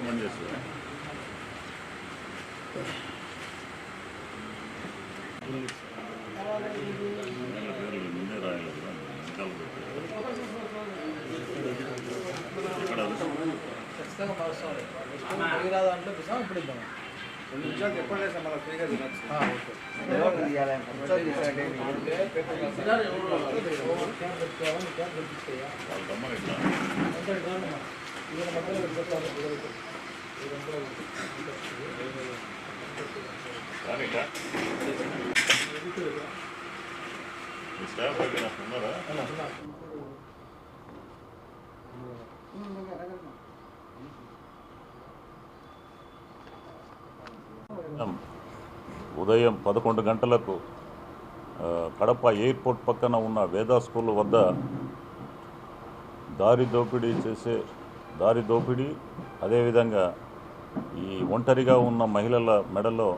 Recommend చేస్తారు వీళ్ళ పేర్లు ముందే రాయలేదు వెనకాల పిస్తాం ఇప్పుడు ఉదయం పదకొండు గంటలకు కడప ఎయిర్పోర్ట్ పక్కన ఉన్న వేదా స్కూల్ వద్ద దారి దోపిడీ చేసే దారి దోపిడీ అదేవిధంగా ఈ ఒంటరిగా ఉన్న మహిళల మెడలో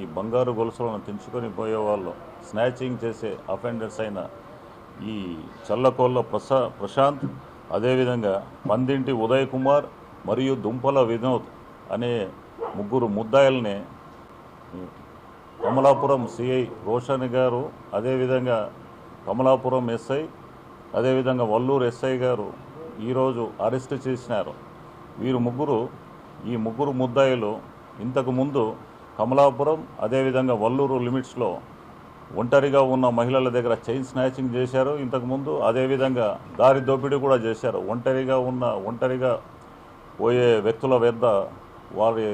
ఈ బంగారు గొలుసులను తెంచుకొని పోయేవాళ్ళు స్నాచింగ్ చేసే అఫెండర్స్ అయిన ఈ చల్లకోళ్ళ ప్రసా ప్రశాంత్ అదేవిధంగా పందింటి ఉదయ్ కుమార్ మరియు దుంపల వినోద్ అనే ముగ్గురు ముద్దాయిల్ని కమలాపురం సిఐ రోషన్ గారు అదేవిధంగా కమలాపురం ఎస్ఐ అదేవిధంగా వల్లూరు ఎస్ఐ గారు ఈరోజు అరెస్ట్ చేసినారు. వీరు ముగ్గురు ఈ ముగ్గురు ముద్దాయిలు ఇంతకుముందు కమలాపురం అదేవిధంగా వల్లూరు లిమిట్స్లో ఒంటరిగా ఉన్న మహిళల దగ్గర చైన్ స్నాచింగ్ చేశారు. ఇంతకుముందు అదేవిధంగా దారి దోపిడీ కూడా చేశారు. ఒంటరిగా ఉన్న ఒంటరిగా పోయే వ్యక్తుల వద్ద వారి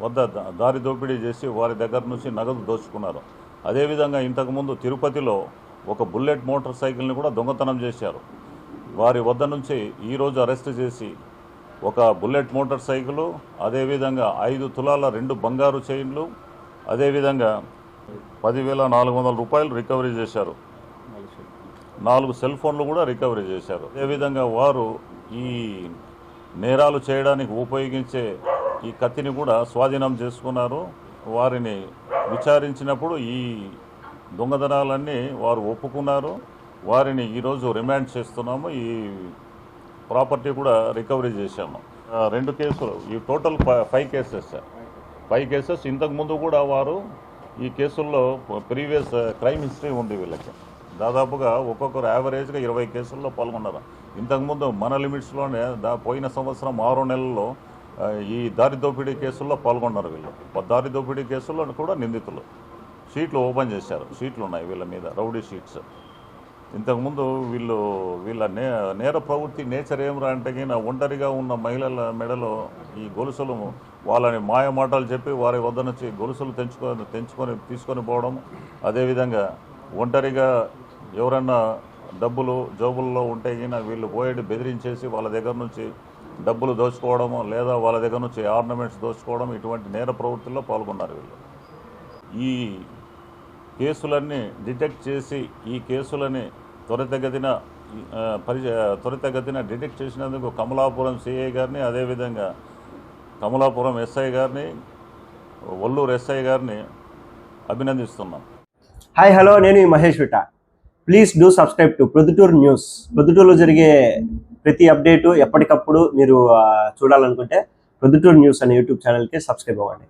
వద్ద దారి దోపిడీ చేసి వారి దగ్గర నుంచి నగదు దోచుకున్నారు. అదేవిధంగా ఇంతకుముందు తిరుపతిలో ఒక బుల్లెట్ మోటార్ సైకిల్ని కూడా దొంగతనం చేశారు. వారి వద్ద నుంచి ఈరోజు అరెస్ట్ చేసి ఒక బుల్లెట్ మోటార్ సైకిల్ అదేవిధంగా ఐదు తులాల రెండు బంగారు చైన్లు అదేవిధంగా పదివేల నాలుగు వందల రూపాయలు రికవరీ చేశారు. నాలుగు సెల్ ఫోన్లు కూడా రికవరీ చేశారు. అదేవిధంగా వారు ఈ నేరాలు చేయడానికి ఉపయోగించే ఈ కత్తిని కూడా స్వాధీనం చేసుకున్నారు. వారిని విచారించినప్పుడు ఈ దొంగతనాలన్నీ వారు ఒప్పుకున్నారు. వారిని ఈరోజు రిమాండ్ చేస్తున్నాము. ఈ ప్రాపర్టీ కూడా రికవరీ చేశాము. రెండు కేసులు. ఈ total five cases. Five cases. ఇంతకుముందు కూడా వారు ఈ కేసుల్లో ప్రీవియస్ క్రైమ్ హిస్టరీ ఉంది వీళ్ళకి. దాదాపుగా ఒక్కొక్కరు యావరేజ్గా ఇరవై కేసుల్లో పాల్గొన్నారు. ఇంతకుముందు మన లిమిట్స్లోనే దా పోయిన సంవత్సరం ఆరు నెలల్లో ఈ దారి దోపిడీ కేసుల్లో పాల్గొన్నారు వీళ్ళు. దారి దోపిడీ కేసుల్లో కూడా నిందితులు. షీట్లు ఓపెన్ చేశారు. షీట్లు ఉన్నాయి వీళ్ళ మీద రౌడీ షీట్స్. ఇంతకుముందు వీళ్ళు వీళ్ళ నే నేర ప్రవృత్తి నేచర్ ఏమిరా అంటే గిన ఒంటరిగా ఉన్న మహిళల మెడలో ఈ గొలుసులు వాళ్ళని మాయ మాటలు చెప్పి వారి వద్ద నుంచి గొలుసులు తెంచుకొని తెంచుకొని తీసుకొని పోవడం. అదేవిధంగా ఒంటరిగా ఎవరన్నా డబ్బులు జోబుల్లో ఉంటే గిన వీళ్ళు పోయేటి బెదిరించేసి వాళ్ళ దగ్గర నుంచి డబ్బులు దోచుకోవడము లేదా వాళ్ళ దగ్గర నుంచి ఆర్నమెంట్స్ దోచుకోవడం ఇటువంటి నేర ప్రవృత్తిలో పాల్గొన్నారు వీళ్ళు. ఈ కేసులన్నీ డిటెక్ట్ చేసి ఈ కేసులని త్వరితగతిన పరిచ పరి త్వరితగతిన డిటెక్ట్ చేసినందుకు కమలాపురం సిఐ గారిని అదేవిధంగా కమలాపురం ఎస్ఐ గారిని ఒల్లూరు ఎస్ఐ గారిని అభినందిస్తున్నాం. హాయ్ హలో నేను ఈ Mahesh విట. Please do subscribe to Proddatur news ప్రొద్దుటూరులో జరిగే ప్రతి అప్డేటు ఎప్పటికప్పుడు మీరు చూడాలనుకుంటే ప్రొద్దుటూరు న్యూస్ అనే యూట్యూబ్ ఛానల్కి సబ్స్క్రైబ్ అవ్వండి.